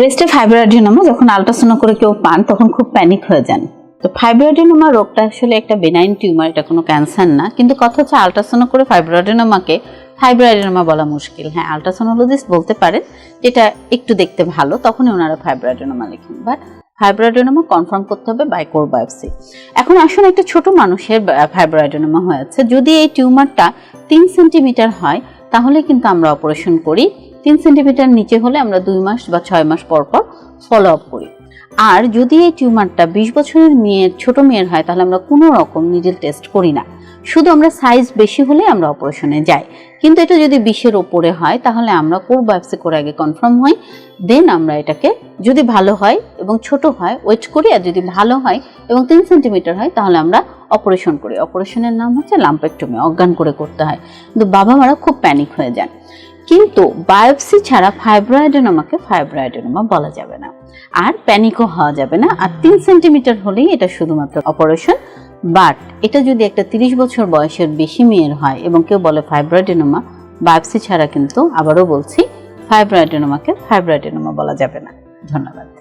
ব্রেস্টে ফাইব্রয়েডিনোমা যখন আলট্রাসাউন্ড করে কেউ পান, তখন খুব প্যানিক হয়ে যান। তো ফাইব্রয়েডিনোমা রোগটা আসলে একটা বেনাইন টিউমার এটা কোনো ক্যান্সার না। কিন্তু কথা হচ্ছে আলট্রাসাউন্ড করে ফাইব্রয়েডিনোমাকে ফাইব্রয়েডিনোমা বলা মুশকিল। হ্যাঁ আলট্রাসোনোলজিস্ট বলতে পারেন যেটা একটু দেখতে ভালো, তখনই ওনারা ফাইব্রয়েডিনোমা লিখেন। বাট ফাইব্রয়েডিনোমা কনফার্ম করতে হবে বাই কোর বায়োপসি এখন আসুন একটা ছোট মানুষের ফাইব্রয়েডিনোমা হয়েছে। যদি এই টিউমারটা তিন সেন্টিমিটার হয় তাহলে কিন্তু আমরা অপারেশন করি। তিন সেন্টিমিটার নিচে হলে আমরা দুই মাস বা ছয় মাস পর পর ফলো আপ করি। আর যদি এই টিউমারটা বিশ বছরের মেয়ের ছোট মেয়ের হয়, তাহলে আমরা কোনো রকম নিজের টেস্ট করি না। শুধু আমরা সাইজ বেশি হলে আমরা অপারেশনে যাই। কিন্তু এটা যদি বিশের ওপরে হয়, তাহলে আমরা কোর বায়োপসি করে আগে কনফার্ম হই দেন আমরা এটাকে যদি ভালো হয় এবং ছোট হয় ওয়েট করি, আর যদি ভালো হয় এবং তিন সেন্টিমিটার হয়, তাহলে আমরা অপারেশন করি। অপারেশনের নাম হচ্ছে লাম্পেক্টমি অজ্ঞান করে করতে হয়। কিন্তু বাবা মারা খুব প্যানিক হয়ে যান। কিন্তু বায়োপসি ছাড়া ফাইব্রয়েডেনোমাকে ফাইব্রয়েডেনোমা বলা যাবে না। আর প্যানিকও হওয়া যাবে না। আর তিন সেন্টিমিটার হলেই এটা শুধুমাত্র অপারেশন বাট এটা যদি একটা তিরিশ বছর বয়সের বেশি মেয়ের হয় এবং কেউ বলে ফাইব্রয়েডেনোমা বায়োপসি ছাড়া কিন্তু আবারও বলছি ফাইব্রয়েডেনোমাকে ফাইব্রয়েডেনোমা বলা যাবে না। ধন্যবাদ।